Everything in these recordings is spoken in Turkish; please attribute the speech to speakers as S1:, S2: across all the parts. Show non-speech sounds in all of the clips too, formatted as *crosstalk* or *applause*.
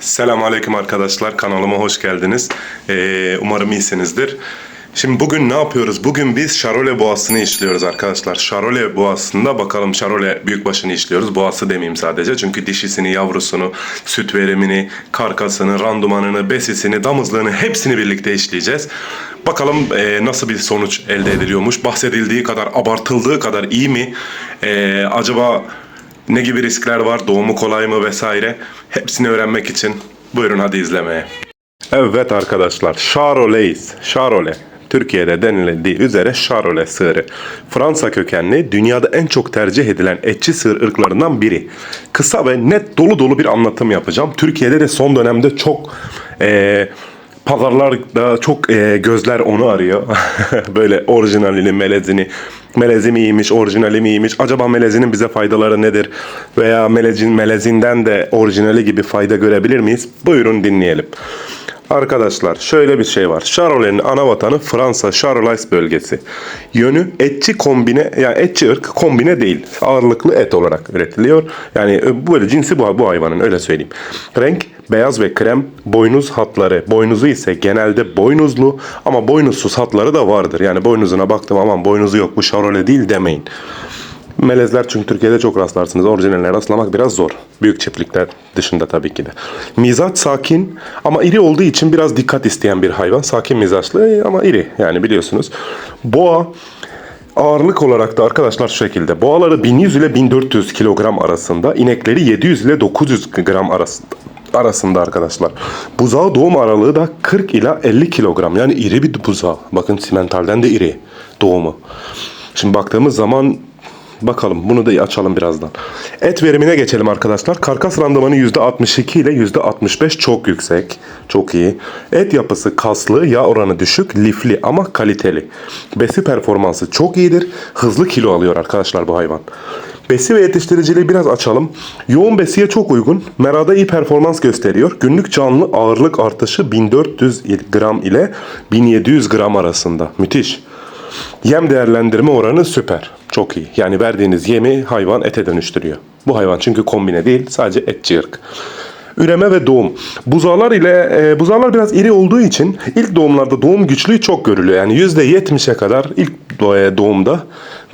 S1: Selamun Aleyküm arkadaşlar. Kanalıma hoş geldiniz. Ee, umarım iyisinizdir. Şimdi bugün ne yapıyoruz? Bugün biz Şarole boğasını işliyoruz arkadaşlar. Şarole boğasında bakalım Şarole büyükbaşını işliyoruz. Boğası demeyeyim sadece. Çünkü dişisini, yavrusunu, süt verimini, karkasını, randumanını, besisini, damızlığını hepsini birlikte işleyeceğiz. Bakalım e, nasıl bir sonuç elde ediliyormuş. Bahsedildiği kadar, abartıldığı kadar iyi mi? E, acaba ne gibi riskler var? Doğumu kolay mı vesaire? Hepsini öğrenmek için buyurun hadi izlemeye. Evet arkadaşlar, Charolais, Charolais. Türkiye'de denildiği üzere Charolais sığırı. Fransa kökenli, dünyada en çok tercih edilen etçi sığır ırklarından biri. Kısa ve net dolu dolu bir anlatım yapacağım. Türkiye'de de son dönemde çok eee pazarlarda çok eee, gözler onu arıyor. *laughs* Böyle orijinalini, melezini. Melezi mi iyiymiş, orijinali mi iyiymiş? Acaba melezinin bize faydaları nedir? Veya melezin, melezinden de orijinali gibi fayda görebilir miyiz? Buyurun dinleyelim. Arkadaşlar şöyle bir şey var. Charolaise'nin ana vatanı Fransa Charolais bölgesi. Yönü etçi kombine yani etçi ırk kombine değil. Ağırlıklı et olarak üretiliyor. Yani e, böyle cinsi bu, bu hayvanın öyle söyleyeyim. Renk beyaz ve krem boynuz hatları. Boynuzu ise genelde boynuzlu ama boynuzsuz hatları da vardır. Yani boynuzuna baktım aman boynuzu yok bu Charolais değil demeyin. Melezler çünkü Türkiye'de çok rastlarsınız. Orijinaline rastlamak biraz zor. Büyük çiftlikler dışında tabii ki de. Mizaç sakin ama iri olduğu için biraz dikkat isteyen bir hayvan. Sakin mizaçlı ama iri yani biliyorsunuz. Boğa Ağırlık olarak da arkadaşlar şu şekilde. Boğaları 1100 ile 1400 kilogram arasında, inekleri 700 ile 900 gram arasında arasında arkadaşlar. Buzağı doğum aralığı da 40 ila 50 kilogram. Yani iri bir buzağı. Bakın simentalden de iri doğumu. Şimdi baktığımız zaman Bakalım bunu da açalım birazdan. Et verimine geçelim arkadaşlar. Karkas randımanı %62 ile %65 çok yüksek. Çok iyi. Et yapısı kaslı, yağ oranı düşük, lifli ama kaliteli. Besi performansı çok iyidir. Hızlı kilo alıyor arkadaşlar bu hayvan. Besi ve yetiştiriciliği biraz açalım. Yoğun besiye çok uygun. Merada iyi performans gösteriyor. Günlük canlı ağırlık artışı 1400 gram ile 1700 gram arasında. Müthiş. Yem değerlendirme oranı süper. Çok iyi. Yani verdiğiniz yemi hayvan ete dönüştürüyor. Bu hayvan çünkü kombine değil sadece etçi ırk. Üreme ve doğum. Buzağlar ile e, buzağlar biraz iri olduğu için ilk doğumlarda doğum güçlüğü çok görülüyor. Yani %70'e kadar ilk doğ- doğumda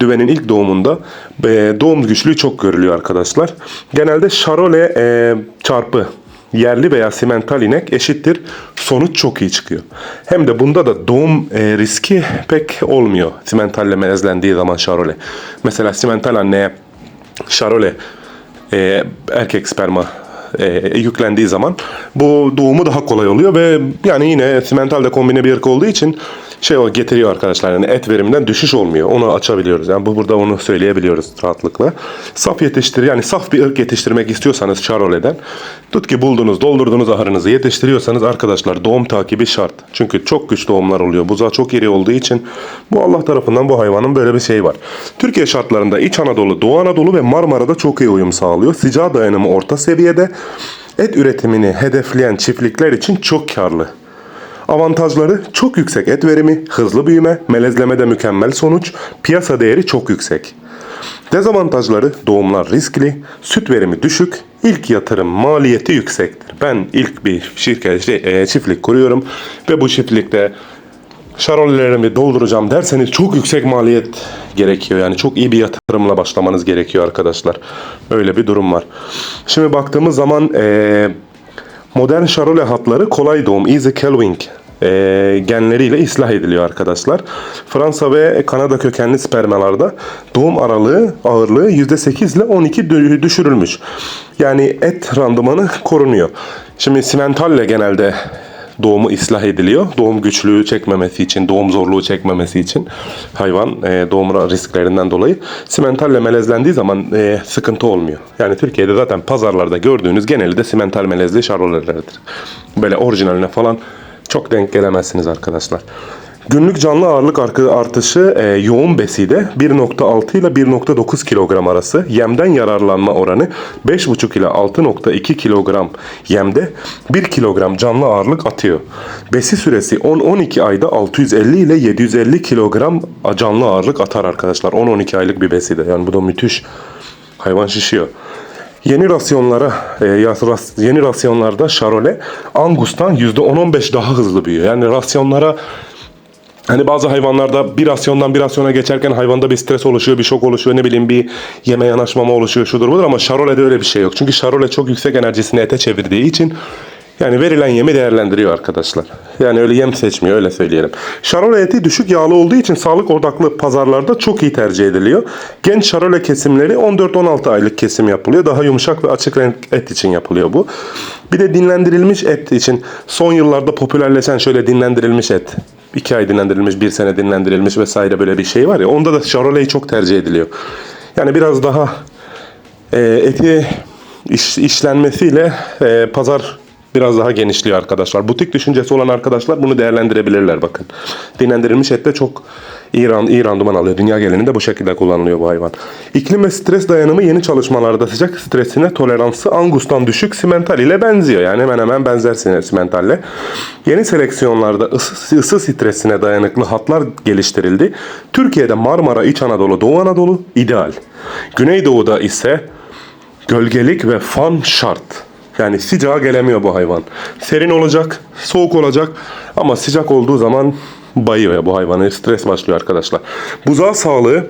S1: düvenin ilk doğumunda e, doğum güçlüğü çok görülüyor arkadaşlar. Genelde Charolais e, çarpı yerli veya simental inek eşittir. Sonuç çok iyi çıkıyor. Hem de bunda da doğum e, riski pek olmuyor. Simentalle melezlendiği zaman Charolais. Mesela simental anneye Charolais e, erkek sperma e, yüklendiği zaman bu doğumu daha kolay oluyor ve yani yine simentalde kombine bir ırk olduğu için şey o getiriyor arkadaşlar yani et veriminden düşüş olmuyor. Onu açabiliyoruz. Yani bu burada onu söyleyebiliyoruz rahatlıkla. Saf yetiştir yani saf bir ırk yetiştirmek istiyorsanız Charolais'den tut ki buldunuz, doldurdunuz ahırınızı yetiştiriyorsanız arkadaşlar doğum takibi şart. Çünkü çok güç doğumlar oluyor. Buzağı çok iri olduğu için bu Allah tarafından bu hayvanın böyle bir şeyi var. Türkiye şartlarında İç Anadolu, Doğu Anadolu ve Marmara'da çok iyi uyum sağlıyor. Sıcağı dayanımı orta seviyede. Et üretimini hedefleyen çiftlikler için çok karlı. Avantajları çok yüksek et verimi, hızlı büyüme, melezlemede mükemmel sonuç, piyasa değeri çok yüksek. Dezavantajları doğumlar riskli, süt verimi düşük, ilk yatırım maliyeti yüksektir. Ben ilk bir şirket şey, e, çiftlik kuruyorum ve bu çiftlikte şarollerimi dolduracağım derseniz çok yüksek maliyet gerekiyor. Yani çok iyi bir yatırımla başlamanız gerekiyor arkadaşlar. Öyle bir durum var. Şimdi baktığımız zaman eee Modern Charolais hatları kolay doğum, easy calving e, genleriyle ıslah ediliyor arkadaşlar. Fransa ve Kanada kökenli spermalarda doğum aralığı ağırlığı %8 ile 12 dü- düşürülmüş. Yani et randımanı korunuyor. Şimdi simentalle genelde doğumu ıslah ediliyor. Doğum güçlüğü çekmemesi için, doğum zorluğu çekmemesi için hayvan e, doğum risklerinden dolayı simentalle melezlendiği zaman e, sıkıntı olmuyor. Yani Türkiye'de zaten pazarlarda gördüğünüz geneli de simental melezli şarollerlerdir. Böyle orijinaline falan çok denk gelemezsiniz arkadaşlar. Günlük canlı ağırlık artışı e, yoğun beside 1.6 ile 1.9 kilogram arası, yemden yararlanma oranı 5.5 ile 6.2 kilogram yemde 1 kilogram canlı ağırlık atıyor. Besi süresi 10-12 ayda 650 ile 750 kilogram canlı ağırlık atar arkadaşlar. 10-12 aylık bir beside yani bu da müthiş. Hayvan şişiyor. Yeni rasyonlara, e, yeni rasyonlarda Charolais Angus'tan %10-15 daha hızlı büyüyor. Yani rasyonlara Hani bazı hayvanlarda bir rasyondan bir rasyona geçerken hayvanda bir stres oluşuyor, bir şok oluşuyor, ne bileyim bir yeme yanaşmama oluşuyor, şudur budur ama Charolaise'de öyle bir şey yok. Çünkü Charolais çok yüksek enerjisini ete çevirdiği için yani verilen yemi değerlendiriyor arkadaşlar. Yani öyle yem seçmiyor öyle söyleyelim. Charolais eti düşük yağlı olduğu için sağlık odaklı pazarlarda çok iyi tercih ediliyor. Genç Charolais kesimleri 14-16 aylık kesim yapılıyor. Daha yumuşak ve açık renk et için yapılıyor bu. Bir de dinlendirilmiş et için son yıllarda popülerleşen şöyle dinlendirilmiş et. 2 ay dinlendirilmiş, bir sene dinlendirilmiş vesaire böyle bir şey var ya. Onda da Charolais çok tercih ediliyor. Yani biraz daha e, eti iş, işlenmesiyle e, pazar biraz daha genişliyor arkadaşlar. Butik düşüncesi olan arkadaşlar bunu değerlendirebilirler bakın. Dinlendirilmiş et de çok iyi, ran- iyi randıman alıyor. Dünya genelinde bu şekilde kullanılıyor bu hayvan. İklim ve stres dayanımı yeni çalışmalarda sıcak stresine toleransı Angus'tan düşük simental ile benziyor. Yani hemen hemen benzer simentalle. Yeni seleksiyonlarda ısı, ısı stresine dayanıklı hatlar geliştirildi. Türkiye'de Marmara, İç Anadolu, Doğu Anadolu ideal. Güneydoğu'da ise Gölgelik ve fan şart. Yani sıcağa gelemiyor bu hayvan. Serin olacak, soğuk olacak ama sıcak olduğu zaman bayıyor ya bu hayvanı. Stres başlıyor arkadaşlar. Buzağı sağlığı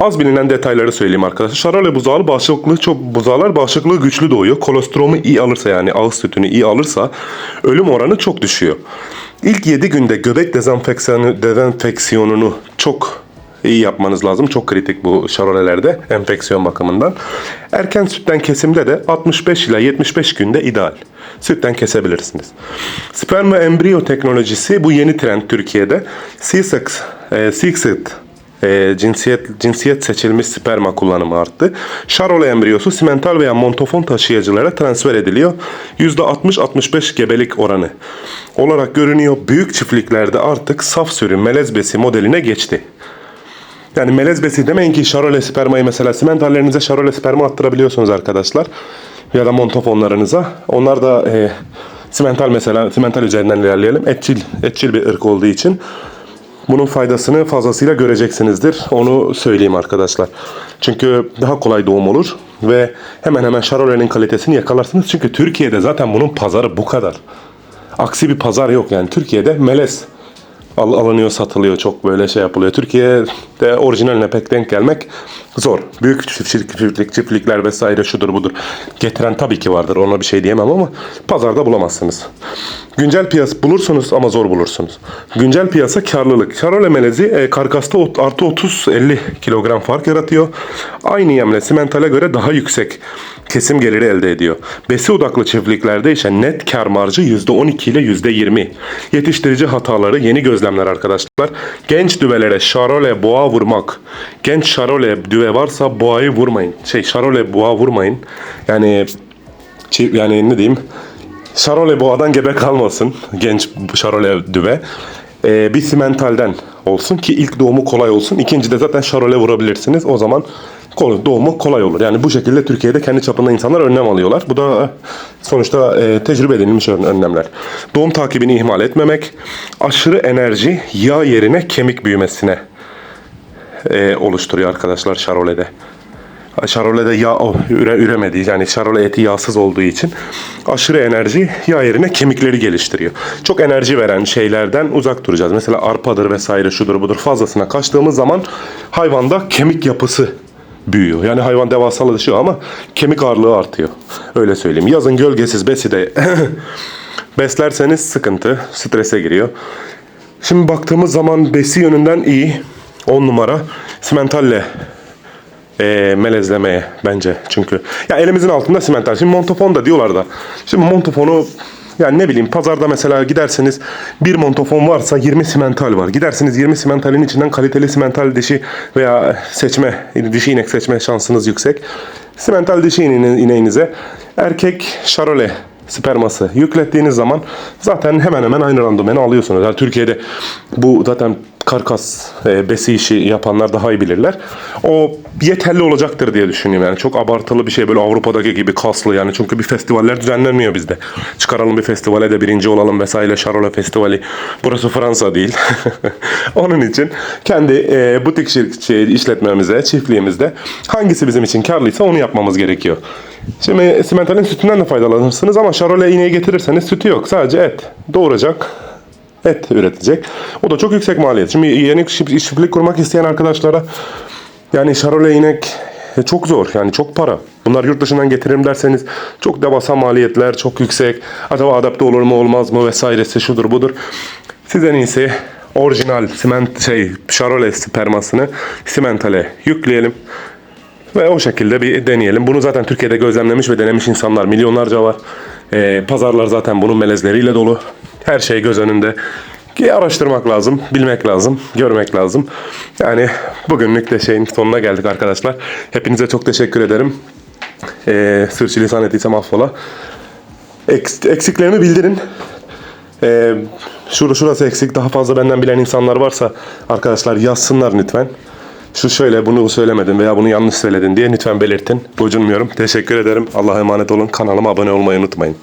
S1: Az bilinen detayları söyleyeyim arkadaşlar. Şarale buzağı bağışıklığı çok buzağlar bağışıklığı güçlü doğuyor. Kolesteromu iyi alırsa yani ağız sütünü iyi alırsa ölüm oranı çok düşüyor. İlk 7 günde göbek dezenfeksiyonu, dezenfeksiyonunu çok iyi yapmanız lazım. Çok kritik bu şarolelerde enfeksiyon bakımından. Erken sütten kesimde de 65 ila 75 günde ideal. Sütten kesebilirsiniz. Sperm ve embriyo teknolojisi bu yeni trend Türkiye'de. C6, e, C6 e, cinsiyet cinsiyet seçilmiş sperma kullanımı arttı. Charolais embriyosu simental veya montofon taşıyıcılara transfer ediliyor. %60-65 gebelik oranı olarak görünüyor. Büyük çiftliklerde artık saf sürü melez besi modeline geçti. Yani melez besi ki Charolais spermayı mesela simentallerinize Charolais sperma attırabiliyorsunuz arkadaşlar. Ya da montofonlarınıza. Onlar da e, simental mesela simental üzerinden ilerleyelim. Etçil, etçil bir ırk olduğu için bunun faydasını fazlasıyla göreceksinizdir. Onu söyleyeyim arkadaşlar. Çünkü daha kolay doğum olur ve hemen hemen Charolais'in kalitesini yakalarsınız. Çünkü Türkiye'de zaten bunun pazarı bu kadar. Aksi bir pazar yok yani. Türkiye'de melez al- alınıyor, satılıyor. Çok böyle şey yapılıyor. Türkiye'de orijinaline pek denk gelmek zor. Büyük çiftlik, çiftlik, çiftlikler vesaire şudur budur. Getiren tabii ki vardır. Ona bir şey diyemem ama pazarda bulamazsınız. Güncel piyasa bulursunuz ama zor bulursunuz. Güncel piyasa karlılık. Charolais melezi e, karkasta artı 30-50 kilogram fark yaratıyor. Aynı yemle simentale göre daha yüksek kesim geliri elde ediyor. Besi odaklı çiftliklerde ise net kar marjı %12 ile %20. Yetiştirici hataları yeni gözlemler arkadaşlar. Genç düvelere Charolais boğa vurmak. Genç Charolais düve varsa boğayı vurmayın. Şey Charolais boğa vurmayın. Yani yani ne diyeyim? Charolais boğadan gebe kalmasın. Genç Charolais düve. Ee, bir simentalden olsun ki ilk doğumu kolay olsun. İkinci de zaten Charolais vurabilirsiniz. O zaman doğumu kolay olur. Yani bu şekilde Türkiye'de kendi çapında insanlar önlem alıyorlar. Bu da sonuçta e, tecrübe edilmiş ön- önlemler. Doğum takibini ihmal etmemek, aşırı enerji yağ yerine kemik büyümesine e, oluşturuyor arkadaşlar Charolais'de. Charolais'de yağ o, üre, üremediği yani Charolais eti yağsız olduğu için aşırı enerji yağ yerine kemikleri geliştiriyor. Çok enerji veren şeylerden uzak duracağız. Mesela arpadır vesaire şudur budur fazlasına kaçtığımız zaman hayvanda kemik yapısı büyüyor. Yani hayvan devasalaşıyor ama kemik ağırlığı artıyor. Öyle söyleyeyim. Yazın gölgesiz besi de *coughs* beslerseniz sıkıntı, strese giriyor. Şimdi baktığımız zaman besi yönünden iyi. 10 numara. Simentalle e, melezlemeye bence çünkü. Ya elimizin altında simental. Şimdi montofon da diyorlar da. Şimdi montofonu yani ne bileyim pazarda mesela giderseniz bir montofon varsa 20 simental var. Gidersiniz 20 simentalin içinden kaliteli simental dişi veya seçme dişi inek seçme şansınız yüksek. Simental dişi ine- ineğinize erkek Charolais sperması yüklettiğiniz zaman zaten hemen hemen aynı randımeni alıyorsunuz. Yani Türkiye'de bu zaten karkas e, besi işi yapanlar daha iyi bilirler. O yeterli olacaktır diye düşünüyorum. Yani çok abartılı bir şey böyle Avrupa'daki gibi kaslı yani çünkü bir festivaller düzenlenmiyor bizde. Çıkaralım bir festivale de birinci olalım vesaire Charolais Festivali. Burası Fransa değil. *laughs* Onun için kendi e, butik şir- şey, işletmemize, çiftliğimizde hangisi bizim için karlıysa onu yapmamız gerekiyor. Şimdi simentalin sütünden de faydalanırsınız ama Charolais ineği getirirseniz sütü yok. Sadece et. Doğuracak, et üretecek. O da çok yüksek maliyet. Şimdi yeni çift- çiftlik kurmak isteyen arkadaşlara yani Charolais inek e, çok zor yani çok para. Bunlar yurt dışından getiririm derseniz çok devasa maliyetler çok yüksek. Acaba adapte olur mu olmaz mı vesairesi şudur budur. Siz en iyisi orijinal siment şey Charolais spermasını simentale yükleyelim. Ve o şekilde bir deneyelim. Bunu zaten Türkiye'de gözlemlemiş ve denemiş insanlar milyonlarca var. Ee, pazarlar zaten bunun melezleriyle dolu. Her şey göz önünde. Ki araştırmak lazım, bilmek lazım, görmek lazım. Yani bugünlük de şeyin sonuna geldik arkadaşlar. Hepinize çok teşekkür ederim. Ee, sürçülisan ettiysem affola. Eks- eksiklerimi bildirin. Ee, şurası, şurası eksik. Daha fazla benden bilen insanlar varsa arkadaşlar yazsınlar lütfen. Şu şöyle bunu söylemedin veya bunu yanlış söyledin diye lütfen belirtin. Gocunmuyorum. Teşekkür ederim. Allah'a emanet olun. Kanalıma abone olmayı unutmayın.